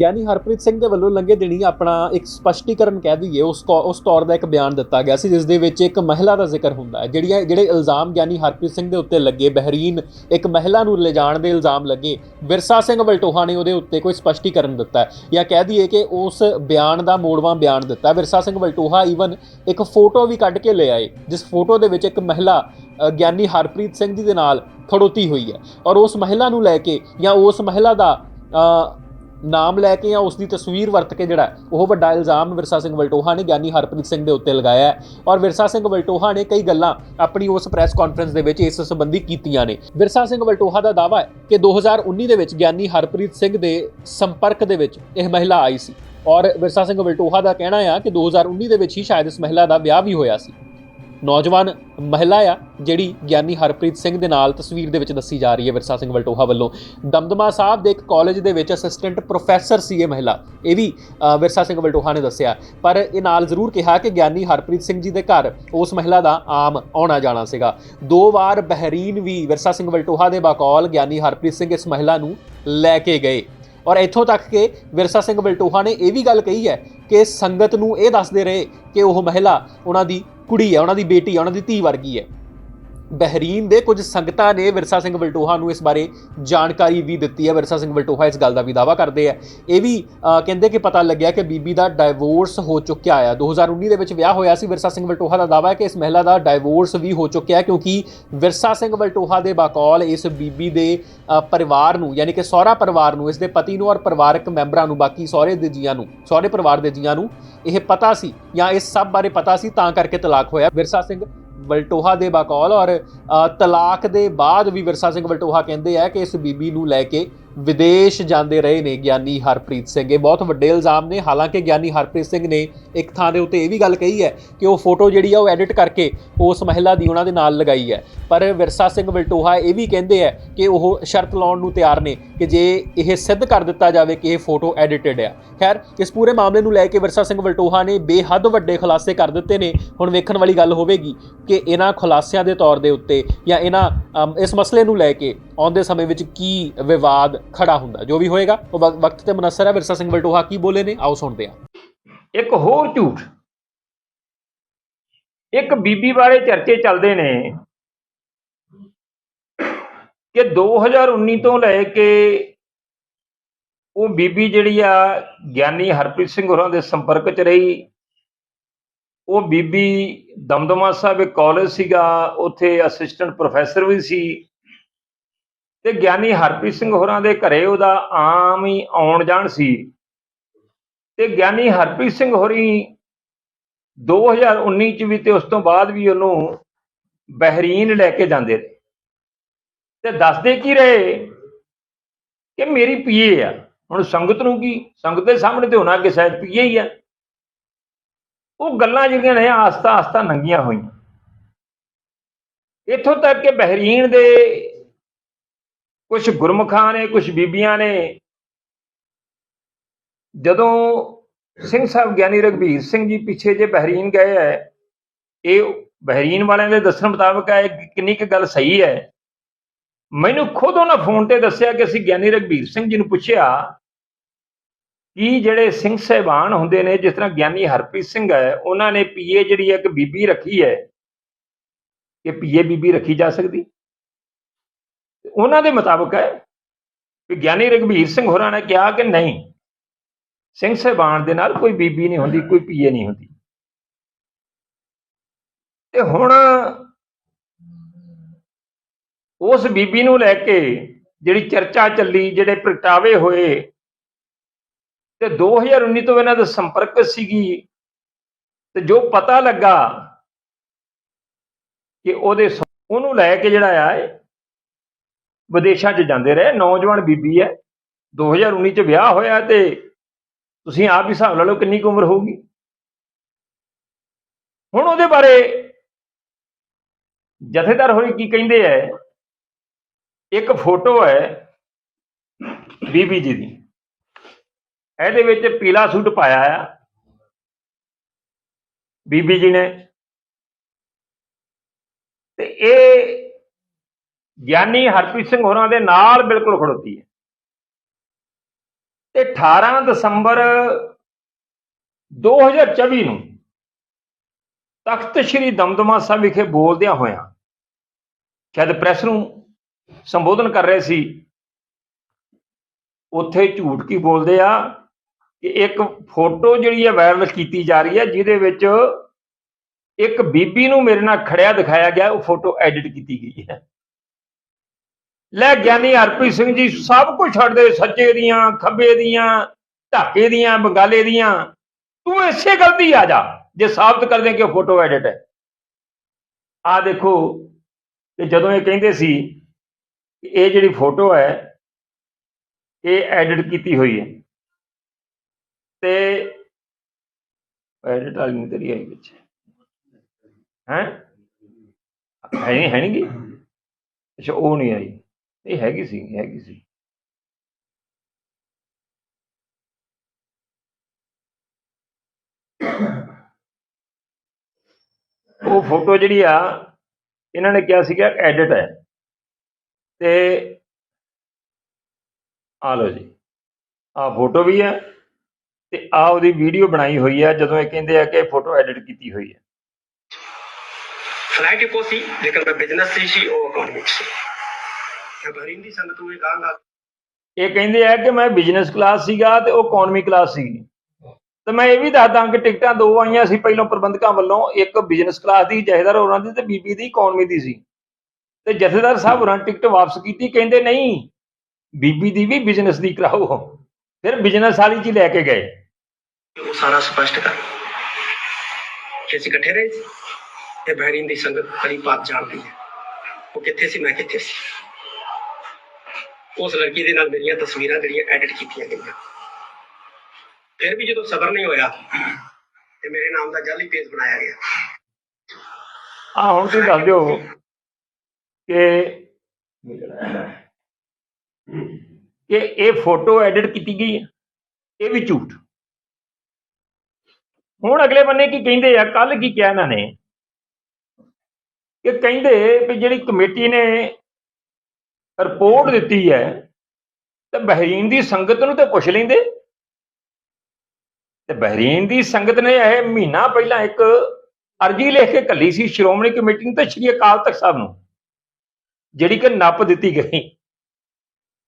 ਗਿਆਨੀ ਹਰਪ੍ਰੀਤ ਸਿੰਘ ਦੇ ਵੱਲੋਂ ਲੰਘੇ ਦਿਨੀ ਆਪਣਾ ਇੱਕ ਸਪਸ਼ਟੀਕਰਨ ਕਹਿ ਦਈਏ, ਉਸ ਕੌ- ਉਸ ਤੌਰ ਦਾ ਇੱਕ ਬਿਆਨ ਦਿੱਤਾ ਗਿਆ ਸੀ, ਜਿਸ ਦੇ ਵਿੱਚ ਇੱਕ ਮਹਿਲਾ ਦਾ ਜ਼ਿਕਰ ਹੁੰਦਾ ਹੈ। ਜਿਹੜੀਆਂ, ਜਿਹੜੇ ਇਲਜ਼ਾਮ ਗਿਆਨੀ ਹਰਪ੍ਰੀਤ ਸਿੰਘ ਦੇ ਉੱਤੇ ਲੱਗੇ, ਬਹਿਰੀਨ ਇੱਕ ਮਹਿਲਾ ਨੂੰ ਲਿਜਾਣ ਦੇ ਇਲਜ਼ਾਮ ਲੱਗੇ, ਵਿਰਸਾ ਸਿੰਘ ਵਲਟੋਹਾ ਨੇ ਉਹਦੇ ਉੱਤੇ ਕੋਈ ਸਪਸ਼ਟੀਕਰਨ ਦਿੱਤਾ ਜਾਂ ਕਹਿ ਦਈਏ ਕਿ ਉਸ ਬਿਆਨ ਦਾ ਮੋੜਵਾਂ ਬਿਆਨ ਦਿੱਤਾ ਵਿਰਸਾ ਸਿੰਘ ਵਲਟੋਹਾ ਈਵਨ ਇੱਕ ਫੋਟੋ ਵੀ ਕੱਢ ਕੇ ਲੈ ਆਏ, ਜਿਸ ਫੋਟੋ ਦੇ ਵਿੱਚ ਇੱਕ ਮਹਿਲਾ ਗਿਆਨੀ ਹਰਪ੍ਰੀਤ ਸਿੰਘ ਜੀ ਦੇ ਨਾਲ ਖੜੋਤੀ ਹੋਈ ਹੈ। ਔਰ ਉਸ ਮਹਿਲਾ ਨੂੰ ਲੈ ਕੇ ਜਾਂ ਉਸ ਮਹਿਲਾ ਦਾ ਨਾਮ ਲੈ ਕੇ ਜਾਂ ਉਸ ਦੀ ਤਸਵੀਰ ਵਰਤ ਕੇ ਜਿਹੜਾ ਉਹ ਵੱਡਾ ਇਲਜ਼ਾਮ ਵਿਰਸਾ ਸਿੰਘ ਵਲਟੋਹਾ ਨੇ ਗਿਆਨੀ ਹਰਪ੍ਰੀਤ ਸਿੰਘ ਦੇ ਉੱਤੇ ਲਗਾਇਆ ਹੈ। ਔਰ ਵਿਰਸਾ ਸਿੰਘ ਵਲਟੋਹਾ ਨੇ ਕਈ ਗੱਲਾਂ ਆਪਣੀ ਉਸ ਪ੍ਰੈਸ ਕਾਨਫਰੰਸ ਦੇ ਵਿੱਚ ਇਸ ਸੰਬੰਧੀ ਕੀਤੀਆਂ ਨੇ। ਵਿਰਸਾ ਸਿੰਘ ਵਲਟੋਹਾ ਦਾ ਦਾਅਵਾ ਹੈ ਕਿ 2019 ਦੇ ਵਿੱਚ ਗਿਆਨੀ ਹਰਪ੍ਰੀਤ ਸਿੰਘ ਦੇ ਸੰਪਰਕ ਦੇ ਵਿੱਚ ਇਹ ਮਹਿਲਾ ਆਈ ਸੀ। ਔਰ ਵਿਰਸਾ ਸਿੰਘ ਵਲਟੋਹਾ ਦਾ ਕਹਿਣਾ ਆ ਕਿ 2019 ਦੇ ਵਿੱਚ ਹੀ ਸ਼ਾਇਦ ਇਸ ਮਹਿਲਾ ਦਾ ਵਿਆਹ ਵੀ ਹੋਇਆ ਸੀ। ਨੌਜਵਾਨ ਮਹਿਲਾ ਆ, ਜਿਹੜੀ ਗਿਆਨੀ ਹਰਪ੍ਰੀਤ ਸਿੰਘ ਦੇ ਨਾਲ ਤਸਵੀਰ ਦੇ ਵਿੱਚ ਦੱਸੀ ਜਾ ਰਹੀ ਹੈ ਵਿਰਸਾ ਸਿੰਘ ਵਲਟੋਹਾ ਵੱਲੋਂ। ਦਮਦਮਾ ਸਾਹਿਬ ਦੇ ਇੱਕ ਕਾਲਜ ਦੇ ਵਿੱਚ ਅਸਿਸਟੈਂਟ ਪ੍ਰੋਫੈਸਰ ਸੀ ਇਹ ਮਹਿਲਾ। ਇਹ ਵੀ ਵਿਰਸਾ ਸਿੰਘ ਵਲਟੋਹਾ ਨੇ ਦੱਸਿਆ। ਪਰ ਇਹ ਨਾਲ ਜ਼ਰੂਰ ਕਿਹਾ ਕਿ ਗਿਆਨੀ ਹਰਪ੍ਰੀਤ ਸਿੰਘ ਜੀ ਦੇ ਘਰ ਉਸ ਮਹਿਲਾ ਦਾ ਆਮ ਆਉਣਾ ਜਾਣਾ ਸੀਗਾ। ਦੋ ਵਾਰ ਬਹਿਰੀਨ ਵੀ ਵਿਰਸਾ ਸਿੰਘ ਵਲਟੋਹਾ ਦੇ ਬਕੌਲ ਗਿਆਨੀ ਹਰਪ੍ਰੀਤ ਸਿੰਘ ਇਸ ਮਹਿਲਾ ਨੂੰ ਲੈ ਕੇ ਗਏ। ਔਰ ਇੱਥੋਂ ਤੱਕ ਕਿ ਵਿਰਸਾ ਸਿੰਘ ਬਲਟੋਹਾ ਨੇ ਇਹ ਵੀ ਗੱਲ ਕਹੀ ਹੈ ਕਿ ਸੰਗਤ ਨੂੰ ਇਹ ਦੱਸਦੇ ਰਹੇ ਕਿ ਉਹ ਮਹਿਲਾ, ਉਹਨਾਂ ਦੀ ਕੁੜੀ ਹੈ, ਉਹਨਾਂ ਦੀ ਬੇਟੀ ਹੈ, ਉਹਨਾਂ ਦੀ ਧੀ ਵਰਗੀ ਹੈ। ਬਹਿਰੀਨ ਦੇ ਕੁਝ ਸੰਗਤਾਂ ਨੇ ਵਿਰਸਾ ਸਿੰਘ ਵਲਟੋਹਾ ਨੂੰ ਇਸ ਬਾਰੇ ਜਾਣਕਾਰੀ ਵੀ ਦਿੱਤੀ ਹੈ। ਵਿਰਸਾ ਸਿੰਘ ਵਲਟੋਹਾ ਇਸ ਗੱਲ ਦਾ ਵੀ ਦਾਅਵਾ ਕਰਦੇ ਆ। ਇਹ ਵੀ ਕਹਿੰਦੇ ਕਿ ਪਤਾ ਲੱਗਿਆ ਕਿ ਬੀਬੀ ਦਾ ਡਾਈਵੋਰਸ ਹੋ ਚੁੱਕਿਆ ਆ। 2019 ਦੇ ਵਿੱਚ ਵਿਆਹ ਹੋਇਆ ਸੀ ਵਿਰਸਾ ਸਿੰਘ ਵਲਟੋਹਾ ਦਾ। ਦਾਅਵਾ ਹੈ ਕਿ ਇਸ ਮਹਿਲਾ ਦਾ ਡਾਈਵੋਰਸ ਵੀ ਹੋ ਚੁੱਕਿਆ ਕਿਉਂਕਿ ਵਿਰਸਾ ਸਿੰਘ ਵਲਟੋਹਾ ਦੇ ਬਕੌਲ ਇਸ ਬੀਬੀ ਦੇ ਪਰਿਵਾਰ ਨੂੰ, ਯਾਨੀ ਕਿ ਸਹੁਰਾ ਪਰਿਵਾਰ ਨੂੰ, ਇਸ ਦੇ ਪਤੀ ਨੂੰ ਔਰ ਪਰਿਵਾਰਕ ਮੈਂਬਰਾਂ ਨੂੰ, ਬਾਕੀ ਸਹੁਰੇ ਦੇ ਜੀਆਂ ਨੂੰ, ਸਹੁਰੇ ਪਰਿਵਾਰ ਦੇ ਜੀਆਂ ਨੂੰ ਇਹ ਪਤਾ ਸੀ ਜਾਂ ਇਸ ਸਭ ਬਾਰੇ ਪਤਾ ਸੀ ਤਾਂ ਕਰਕੇ ਤਲਾਕ ਹੋਇਆ। ਵਿਰਸਾ ਸਿੰਘ ਵਲਟੋਹਾ ਦੇ ਬਕੌਲ ਔਰ ਤਲਾਕ ਦੇ ਬਾਅਦ ਵੀ ਵਿਰਸਾ ਸਿੰਘ ਵਲਟੋਹਾ ਕਹਿੰਦੇ ਆ ਕਿ ਇਸ ਬੀਬੀ ਨੂੰ ਲੈ ਕੇ ਵਿਦੇਸ਼ ਜਾਂਦੇ ਰਹੇ ਨੇ ਗਿਆਨੀ ਹਰਪ੍ਰੀਤ ਸਿੰਘ। ਇਹ ਬਹੁਤ ਵੱਡੇ ਇਲਜ਼ਾਮ ਨੇ। ਹਾਲਾਂਕਿ ਗਿਆਨੀ ਹਰਪ੍ਰੀਤ ਸਿੰਘ ਨੇ ਇੱਕ ਥਾਂ ਦੇ ਉੱਤੇ ਇਹ ਵੀ ਗੱਲ ਕਹੀ ਹੈ ਕਿ ਉਹ ਫੋਟੋ ਜਿਹੜੀ ਆ ਉਹ ਐਡਿਟ ਕਰਕੇ ਉਸ ਮਹਿਲਾ ਦੀ ਉਹਨਾਂ ਦੇ ਨਾਲ ਲਗਾਈ ਹੈ। ਪਰ ਵਿਰਸਾ ਸਿੰਘ ਵਲਟੋਹਾ ਇਹ ਵੀ ਕਹਿੰਦੇ ਆ ਕਿ ਉਹ ਸ਼ਰਤ ਲਾਉਣ ਨੂੰ ਤਿਆਰ ਨੇ ਕਿ ਜੇ ਇਹ ਸਿੱਧ ਕਰ ਦਿੱਤਾ ਜਾਵੇ ਕਿ ਇਹ ਫੋਟੋ ਐਡਿਟਡ ਆ। ਖੈਰ, ਇਸ ਪੂਰੇ ਮਾਮਲੇ ਨੂੰ ਲੈ ਕੇ ਵਿਰਸਾ ਸਿੰਘ ਵਲਟੋਹਾ ਨੇ ਬੇਹੱਦ ਵੱਡੇ ਖੁਲਾਸੇ ਕਰ ਦਿੱਤੇ ਨੇ। ਹੁਣ ਵੇਖਣ ਵਾਲੀ ਗੱਲ ਹੋਵੇਗੀ ਕਿ ਇਹਨਾਂ ਖੁਲਾਸਿਆਂ ਦੇ ਤੌਰ ਦੇ ਉੱਤੇ ਜਾਂ ਇਹਨਾਂ ਇਸ ਮਸਲੇ ਨੂੰ ਲੈ ਕੇ ਆਉਂਦੇ ਸਮੇਂ ਵਿੱਚ ਕੀ ਵਿਵਾਦ ਖੜਾ ਹੁੰਦਾ ਜੋ ਵੀ ਹੋਏਗਾ, ਉਹ ਵਕਤ ਤੇ ਮਨਸਰ ਹੈ। ਵਿਰਸਾ ਸਿੰਘ ਵਲਟੋਹਾ ਕੀ ਬੋਲੇ ਨੇ? ਆਓ ਸੁਣਦੇ ਹਾਂ। ਇੱਕ ਹੋਰ ਝੂਠ। ਇੱਕ ਬੀਬੀ ਬਾਰੇ ਚਰਚੇ ਚੱਲਦੇ ਨੇ ਕਿ 2019 ਤੋਂ ਲੈ ਕੇ ਉਹ ਬੀਬੀ ਜਿਹੜੀ ਆ, ਗਿਆਨੀ ਹਰਪ੍ਰੀਤ ਸਿੰਘ ਹੋਰਾਂ ਦੇ ਸੰਪਰਕ 'ਚ ਰਹੀ। ਉਹ ਬੀਬੀ ਦਮਦਮਾ ਸਾਹਿਬ ਇੱਕ ਕਾਲਜ ਸੀਗਾ। ਉੱਥੇ ਅਸਿਸਟੈਂਟ ਪ੍ਰੋਫੈਸਰ ਵੀ ਸੀ। ਤੇ ਗਿਆਨੀ ਹਰਪ੍ਰੀਤ ਸਿੰਘ ਹੋਰਾਂ ਦੇ ਘਰੇ ਉਹਦਾ ਆਮ ਹੀ ਆਉਣ ਜਾਣ ਸੀ। ਤੇ ਗਿਆਨੀ ਹਰਪ੍ਰੀਤ ਸਿੰਘ ਹੋਰੀ 2019 ਚ ਵੀ ਤੇ ਉਸ ਤੋਂ ਬਾਅਦ ਵੀ ਉਹਨੂੰ ਬਹਿਰੀਨ ਲੈ ਕੇ ਜਾਂਦੇ ਰਹੇ। ਤੇ ਦੱਸਦੇ ਕੀ ਰਹੇ ਕਿ ਮੇਰੀ ਪੀਏ ਆ। ਹੁਣ ਸੰਗਤ ਨੂੰ ਕੀ? ਸੰਗਤ ਦੇ ਸਾਹਮਣੇ ਤੇ ਹੋਣਾ ਕਿ ਸ਼ਾਇਦ ਪੀਏ ਹੀ ਆ। ਉਹ ਗੱਲਾਂ ਜਿਹੜੀਆਂ ਨੇ ਆਸਤਾ ਆਸਤਾ ਨੰਗੀਆਂ ਹੋਈਆਂ। ਇੱਥੋਂ ਤੱਕ ਕਿ ਬਹਿਰੀਨ ਦੇ ਕੁਝ ਗੁਰਮੁਖਾਂ ਨੇ ਕੁਝ ਬੀਬੀਆਂ ਨੇ। ਜਦੋਂ ਸਿੰਘ ਸਾਹਿਬ ਗਿਆਨੀ ਰਗਵੀਰ ਸਿੰਘ ਜੀ ਪਿੱਛੇ ਜੇ ਬਹਿਰੀਨ ਗਏ ਹੈ ਇਹ ਬਹਿਰੀਨ ਵਾਲਿਆਂ ਦੇ ਦੱਸਣ ਮੁਤਾਬਕ ਹੈ ਕਿੰਨੀ ਕੁ ਗੱਲ ਸਹੀ ਹੈ ਮੈਨੂੰ ਖੁਦ ਉਹਨਾਂ ਫੋਨ ਤੇ ਦੱਸਿਆ ਕਿ ਅਸੀਂ ਗਿਆਨੀ ਰਗਵੀਰ ਸਿੰਘ ਜੀ ਨੂੰ ਪੁੱਛਿਆ ਕਿ ਜਿਹੜੇ ਸਿੰਘ ਸਹਿਬਾਨ ਹੁੰਦੇ ਨੇ, ਜਿਸ ਤਰ੍ਹਾਂ ਗਿਆਨੀ ਹਰਪ੍ਰੀਤ ਸਿੰਘ ਹੈ ਉਹਨਾਂ ਨੇ ਪੀਏ ਜਿਹੜੀ ਹੈ ਇੱਕ ਬੀਬੀ ਰੱਖੀ ਹੈ ਕਿ ਪੀਏ ਬੀਬੀ ਰੱਖੀ ਜਾ ਸਕਦੀ? ਉਹਨਾਂ ਦੇ ਮੁਤਾਬਕ ਹੈ ਕਿ ਗਿਆਨੀ ਰਗਵੀਰ ਸਿੰਘ ਹੋਰਾਂ ਨੇ ਕਿਹਾ ਕਿ ਨਹੀਂ, ਸਿੰਘ ਸਹਿਬਾਨ ਦੇ ਨਾਲ ਕੋਈ ਬੀਬੀ ਨਹੀਂ ਹੁੰਦੀ, ਕੋਈ ਪੀਏ ਨਹੀਂ ਹੁੰਦੀ। ਤੇ ਹੁਣ ਉਸ ਬੀਬੀ ਨੂੰ ਲੈ ਕੇ ਜਿਹੜੀ ਚਰਚਾ ਚੱਲੀ, ਜਿਹੜੇ ਪ੍ਰਗਟਾਵੇ ਹੋਏ, ਤੇ 2019 ਤੋਂ ਇਹਨਾਂ ਦਾ ਸੰਪਰਕ ਸੀਗੀ, ਤੇ ਜੋ ਪਤਾ ਲੱਗਾ ਕਿ ਉਹਦੇ ਉਹਨੂੰ ਲੈ ਕੇ ਜਿਹੜਾ ਆ ਵਿਦੇਸ਼ਾਂ 'ਚ ਜਾਂਦੇ ਰਹੇ। ਨੌਜਵਾਨ ਬੀਬੀ ਹੈ। 2019 'ਚ ਵਿਆਹ ਹੋਇਆ ਤੇ ਤੁਸੀਂ ਆਪ ਹੀ ਹਿਸਾਬ ਲਾ ਲਓ ਕਿੰਨੀ ਕੁ ਉਮਰ ਹੋਊਗੀ। ਹੁਣ ਉਹਦੇ ਬਾਰੇ ਜਥੇਦਾਰ ਹੋਈ ਕੀ ਕਹਿੰਦੇ ਐ ਇੱਕ ਫੋਟੋ ਹੈ ਬੀਬੀ ਜੀ ਦੀ। ਇਹਦੇ ਵਿੱਚ ਪੀਲਾ ਸੂਟ ਪਾਇਆ ਆ। ਬੀਬੀ ਜੀ ਨੇ। ਤੇ ਇਹ ਗਿਆਨੀ ਹਰਪ੍ਰੀਤ ਸਿੰਘ ਹੋਰਾਂ ਦੇ ਨਾਲ ਬਿਲਕੁਲ ਖੜੋਤੀ ਹੈ। ਤੇ 18 ਦਸੰਬਰ 2024 ਨੂੰ ਤਖਤ ਸ੍ਰੀ ਦਮਦਮਾ ਸਾਹਿਬ ਵਿਖੇ ਬੋਲਦਿਆਂ ਹੋਇਆਂ ਸ਼ਾਇਦ ਪ੍ਰੈਸ ਨੂੰ ਸੰਬੋਧਨ ਕਰ ਰਹੇ ਸੀ, ਉੱਥੇ ਝੂਠ ਕੀ ਬੋਲਦੇ ਆ ਕਿ ਇੱਕ ਫੋਟੋ ਜਿਹੜੀ ਹੈ ਵਾਇਰਲ ਕੀਤੀ ਜਾ ਰਹੀ ਹੈ, ਜਿਹਦੇ ਵਿੱਚ ਇੱਕ ਬੀਬੀ ਨੂੰ ਮੇਰੇ ਨਾਲ ਖੜਿਆ ਦਿਖਾਇਆ ਗਿਆ, ਉਹ ਫੋਟੋ ਐਡਿਟ ਕੀਤੀ ਗਈ ਹੈ। ਲੈ ਗਿਆਨੀ ਹਰਪ੍ਰੀਤ ਸਿੰਘ ਜੀ, ਸਭ ਕੁਝ ਛੱਡਦੇ ਸੱਚੇ ਦੀਆਂ, ਖੱਬੇ ਦੀਆਂ ਢਾਕੇ ਦੀਆਂ, ਬੰਗਾਲੇ ਦੀਆਂ। ਤੂੰ ਇਸੇ ਗਲਤੀ ਆ ਜਾ, ਜੇ ਸਾਬਤ ਕਰ ਦੇ ਕਿ ਉਹ ਫੋਟੋ ਐਡਿਟ ਹੈ। ਆ ਦੇਖੋ ਕਿ ਜਦੋਂ ਇਹ ਕਹਿੰਦੇ ਸੀ ਇਹ ਜਿਹੜੀ ਫੋਟੋ ਹੈ, ਇਹ ਐਡਿਟ ਕੀਤੀ ਹੋਈ ਹੈ। ਤੇ ਐਡਿਟ ਵਾਲੀ ਨਹੀਂ ਤੇਰੀ ਆਈ ਵਿੱਚ ਹੈ? ਹੈ ਨਹੀਂ ਹੈ ਨਹੀਂ ਅੱਛਾ, ਉਹ ਨਹੀਂ ਆਈ। ਇਹ ਹੈਗੀ ਸੀ ਹੈਗੀ ਸੀ ਉਹ ਫੋਟੋ ਜਿਹੜੀ ਆ ਇਹਨਾਂ ਨੇ ਕਿਹਾ ਸੀਗਾ ਐਡਿਟ ਹੈ ਤੇ ਆ ਲਓ ਜੀ ਆ ਫੋਟੋ ਵੀ ਹੈ ਤੇ ਆ ਉਹਦੀ ਵੀਡੀਓ ਬਣਾਈ ਹੋਈ ਹੈ ਜਦੋਂ ਇਹ ਕਹਿੰਦੇ ਆ ਕਿ ਫੋਟੋ ਐਡਿਟ ਕੀਤੀ ਹੋਈ ਹੈ फ्लाइट इको सी लेकिन मैं बिजनेस से सी और इकोनॉमिक से ਸੰਗਤ ਨੂੰ ਇਹ ਕਹਿੰਦੇ ਆ ਕਿ ਮੈਂ ਬਿਜ਼ਨਸ ਕਲਾਸ ਸੀਗਾ ਤੇ ਉਹ ਇਕਨੋਮੀ ਕਲਾਸ ਸੀ ਤੇ ਮੈਂ ਇਹ ਵੀ ਦੱਸਦਾ ਕਿ ਟਿਕਟਾਂ ਦੋ ਆਈਆਂ ਸੀ ਪਹਿਲਾਂ ਪ੍ਰਬੰਧਕਾਂ ਵੱਲੋਂ ਇੱਕ ਬਿਜ਼ਨਸ ਕਲਾਸ ਦੀ ਜਹੇਦਾਰ ਹੋਰਾਂ ਦੀ ਤੇ ਬੀਬੀ ਦੀ ਇਕਨੋਮੀ ਦੀ ਸੀ। ਤੇ ਜਥੇਦਾਰ ਸਾਹਿਬ ਹੋਰਾਂ ਟਿਕਟ ਵਾਪਸ ਕੀਤੀ ਕਹਿੰਦੇ ਨਹੀਂ ਬੀਬੀ ਦੀ ਵੀ ਬਿਜ਼ਨਸ ਦੀ ਕਰਾਓ। ਫਿਰ ਬਿਜ਼ਨਸ ਵਾਲੀ ਚ ਲੈ ਕੇ ਗਏ। ਉਹ ਸਾਰਾ ਸਪਸ਼ਟ ਕਰ ਕਿ ਇਕੱਠੇ ਰਹੇ ਤੇ ਬਹਿਰੀਨ ਦੀ ਸੰਗਤ ਹਰੀ ਪਾਤ ਜਾਣਦੀ ਹੈ। ਉਹ ਕਿੱਥੇ ਸੀ ਮੈਂ ਕਿੱਥੇ ਸੀ? ਉਸ ਲੜਕੀ ਦੇ ਨਾਲ ਮੇਰੀਆਂ ਤਸਵੀਰਾਂ ਜਿਹੜੀਆਂ ਐਡਿਟ ਕੀਤੀਆਂ ਗਈਆਂ। ਫਿਰ ਵੀ ਜਦੋਂ ਸਬਰ ਨਹੀਂ ਹੋਇਆ, ਤੇ ਮੇਰੇ ਨਾਮ ਦਾ ਜਾਲੀ ਪੇਜ ਬਣਾਇਆ ਗਿਆ। ਆ ਹੁਣ ਤੁਸੀਂ ਦੱਸ ਦਿਓ ਕਿ ਕਿ ਇਹ ਫੋਟੋ ਐਡਿਟ ਕੀਤੀ ਗਈ ਹੈ। ਇਹ ਵੀ ਝੂਠ। ਹੁਣ ਅਗਲੇ ਬੰਨੇ ਕੀ ਕਹਿੰਦੇ ਆ? ਕੱਲ ਕੀ ਕਿਹਾ ਇਹਨਾਂ ਨੇ? ਕਿ ਕਹਿੰਦੇ ਵੀ ਜਿਹੜੀ ਕਮੇਟੀ ਨੇ ਰਿਪੋਰਟ ਦਿੱਤੀ ਹੈ, ਤੇ ਬਹਿਰੀਨ ਦੀ ਸੰਗਤ ਨੂੰ ਤੇ ਪੁੱਛ ਲੈਂਦੇ। ਤੇ ਬਹਿਰੀਨ ਦੀ ਸੰਗਤ ਨੇ ਇਹ ਮਹੀਨਾ ਪਹਿਲਾਂ ਇੱਕ ਅਰਜੀ ਲਿਖ ਕੇ ਕੱਲੀ ਸੀ ਸ਼੍ਰੋਮਣੀ ਕਮੇਟੀ ਨੂੰ ਤੇ ਸ਼੍ਰੀ ਅਕਾਲ ਤਖਤ ਸਾਹਿਬ ਨੂੰ, ਜਿਹੜੀ ਕਿ ਨੱਪ ਦਿੱਤੀ ਗਈ।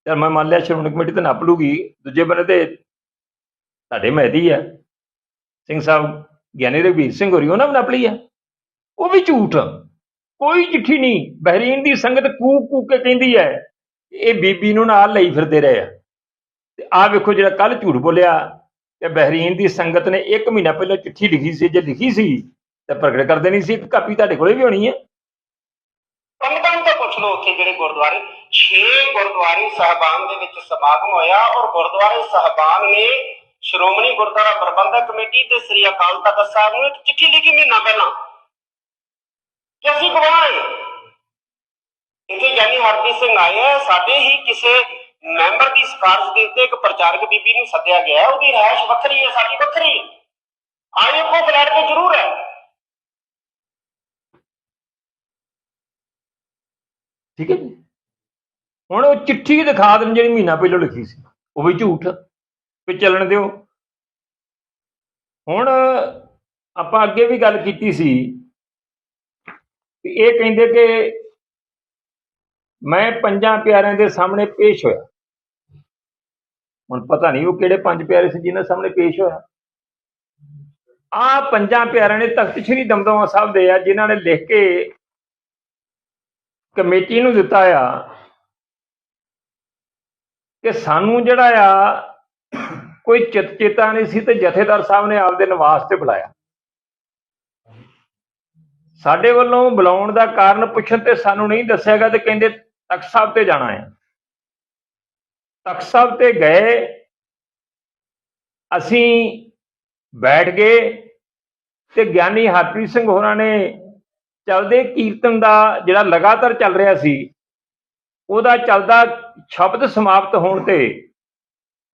ਚਲ ਮੈਂ ਮੰਨ ਲਿਆ ਸ਼੍ਰੋਮਣੀ ਕਮੇਟੀ ਤੇ ਨੱਪ ਲੂਗੀ, ਦੂਜੇ ਬੰਨੇ ਤੇ ਸਾਡੇ ਮਹਿਦੀ ਆ। ਸਿੰਘ ਸਾਹਿਬ ਗਿਆਨੀ ਰਘਬੀਰ ਸਿੰਘ ਹੋਰੀ, ਉਹਨਾਂ ਨੇ ਨੱਪ ਲਈ ਆ। ਉਹ ਵੀ ਝੂਠ। ਕੋਈ ਚਿੱਠੀ ਨਹੀਂ। ਬਹਿਰੀਨ ਦੀ ਸੰਗਤ ਕੂਕ ਕੂਕ ਕੇ ਕਹਿੰਦੀ ਹੈ, ਇਹ ਬੀਬੀ ਨੂੰ ਨਾਲ ਲਈ ਫਿਰਦੇ ਰਹੇ ਆ। ਤੇ ਆਹ ਵੇਖੋ ਜਿਹੜਾ ਕੱਲ ਝੂਠ ਬੋਲਿਆ ਕਿ ਬਹਿਰੀਨ ਦੀ ਸੰਗਤ ਨੇ 1 ਮਹੀਨਾ ਪਹਿਲਾਂ ਚਿੱਠੀ ਲਿਖੀ ਸੀ, ਜੇ ਲਿਖੀ ਸੀ, ਤੇ ਪ੍ਰਗਟ ਕਰ ਦੇਣੀ ਸੀ ਕਾਪੀ ਤੁਹਾਡੇ ਕੋਲੇ ਵੀ ਹੋਣੀ ਹੈ ਪੰਡਤਾਂ ਨੂੰ ਤਾਂ ਪੁੱਛ ਲਓ ਉੱਥੇ ਜਿਹੜੇ ਗੁਰਦੁਆਰੇ 6 ਗੁਰਦੁਆਰੇ ਸਾਹਿਬਾਨ ਦੇ ਵਿੱਚ ਸਮਾਗਮ ਹੋਇਆ, ਔਰ ਗੁਰਦੁਆਰੇ ਸਾਹਿਬਾਨ ਨੇ ਸ਼੍ਰੋਮਣੀ ਗੁਰਦੁਆਰਾ ਪ੍ਰਬੰਧਕ ਕਮੇਟੀ ਤੇ ਸ੍ਰੀ ਅਕਾਲ ਤਖਤ ਸਾਹਿਬ ਨੂੰ ਇੱਕ ਚਿੱਠੀ ਲਿਖੀ ਮਹੀਨਾ ਪਹਿਲਾਂ। ਕਿ ਅਸੀਂ ਗਵਾਹ ਇੱਥੇ ਹਰਪ੍ਰੀਤ ਸਿੰਘ ਆਏ ਆ, ਸਾਡੇ ਹੀ ਕਿਸੇ ਮੈਂਬਰ ਦੀ ਸਿਫਾਰਿਸ਼ ਦੇ ਉੱਤੇ ਇੱਕ ਪ੍ਰਚਾਰਕ ਬੀਬੀ ਨੂੰ ਸੱਦਿਆ ਗਿਆ ਉਹਦੀ ਰਹਿਸ਼ ਵੱਖਰੀ ਹੈ, ਸਾਡੀ ਵੱਖਰੀ ਆਏ ਕੋ ਫਲੈਟ ਤੇ ਜ਼ਰੂਰ ਹੈ। ਠੀਕ ਹੈ ਜੀ। ਹੁਣ ਉਹ ਚਿੱਠੀ ਦਿਖਾ ਦੇਣ ਜਿਹੜੀ ਮਹੀਨਾ ਪਹਿਲਾਂ ਲਿਖੀ ਸੀ। ਉਹ ਵੀ ਝੂਠ। ਵੀ ਚੱਲਣ ਦਿਓ। ਹੁਣ ਆਪਾਂ ਅੱਗੇ ਵੀ ਗੱਲ ਕੀਤੀ ਸੀ ਇਹ ਕਹਿੰਦੇ ਕਿ ਮੈਂ ਪੰਜਾਂ ਪਿਆਰਿਆਂ ਦੇ ਸਾਹਮਣੇ ਪੇਸ਼ ਹੋਇਆ। ਹੁਣ ਪਤਾ ਨਹੀਂ ਉਹ ਕਿਹੜੇ ਪੰਜ ਪਿਆਰੇ ਸੀ ਜਿਨ੍ਹਾਂ ਸਾਹਮਣੇ ਪੇਸ਼ ਹੋਇਆ। ਆ ਪੰਜਾਂ ਪਿਆਰਿਆਂ ਨੇ ਤਖਤ ਸ੍ਰੀ ਦਮਦਮਾ ਸਾਹਿਬ ਦੇ ਆ, ਜਿਨ੍ਹਾਂ ਨੇ ਲਿਖ ਕੇ ਕਮੇਟੀ ਨੂੰ ਦਿੱਤਾ ਆ ਕਿ ਸਾਨੂੰ ਜਿਹੜਾ ਆ, ਕੋਈ ਚਿਤ ਚੇਤਾ ਨਹੀਂ ਸੀ ਤੇ ਜਥੇਦਾਰ ਸਾਹਿਬ ਨੇ ਆਪਦੇ ਨਿਵਾਸ ਤੇ ਬੁਲਾਇਆ। ਸਾਡੇ ਵੱਲੋਂ ਬੁਲਾਉਣ ਦਾ ਕਾਰਨ ਪੁੱਛਣ ਤੇ ਸਾਨੂੰ ਨਹੀਂ ਦੱਸਿਆ ਗਿਆ ਤੇ ਕਹਿੰਦੇ ਤਖਤ ਸਾਹਿਬ ਤੇ ਜਾਣਾ ਹੈ। ਤਖਤ ਸਾਹਿਬ ਤੇ ਗਏ। ਅਸੀਂ ਬੈਠ ਗਏ ਤੇ ਗਿਆਨੀ ਹਰਪ੍ਰੀਤ ਸਿੰਘ ਹੋਰਾਂ ਨੇ ਚੱਲਦੇ ਕੀਰਤਨ ਦਾ ਜਿਹੜਾ ਲਗਾਤਾਰ ਚੱਲ ਰਿਹਾ ਸੀ, ਉਹਦਾ ਚੱਲਦਾ ਸ਼ਬਦ ਸਮਾਪਤ ਹੋਣ ਤੇ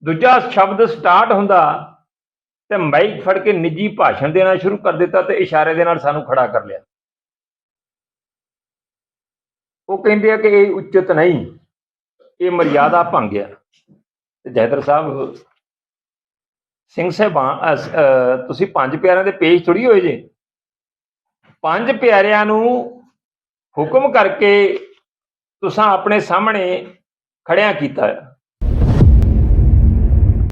ਦੂਜਾ ਸ਼ਬਦ ਸਟਾਰਟ ਹੁੰਦਾ ਤੇ ਮਾਈਕ ਫੜ ਕੇ ਨਿੱਜੀ ਭਾਸ਼ਣ ਦੇਣਾ ਸ਼ੁਰੂ ਕਰ ਦਿੱਤਾ ਤੇ ਇਸ਼ਾਰੇ ਦੇ ਨਾਲ ਸਾਨੂੰ ਖੜਾ ਕਰ ਲਿਆ। ਉਹ ਕਹਿੰਦੇ ਆ ਕਿ ਇਹ ਉਚਿਤ ਨਹੀਂ, ਇਹ ਮਰਿਆਦਾ ਭੰਗ ਆ। ਤੇ ਜੈਦਰ ਸਾਹਿਬ, ਸਿੰਘ ਸਾਹਿਬਾਨ ਤੁਸੀਂ ਪੰਜ ਪਿਆਰਿਆਂ ਦੇ ਪੇਸ਼ ਥੋੜੀ ਹੋਏ ਜੇ। ਪੰਜ ਪਿਆਰਿਆਂ ਨੂੰ ਹੁਕਮ ਕਰਕੇ ਤੁਸੀਂ ਆਪਣੇ ਸਾਹਮਣੇ ਖੜਿਆ ਕੀਤਾ।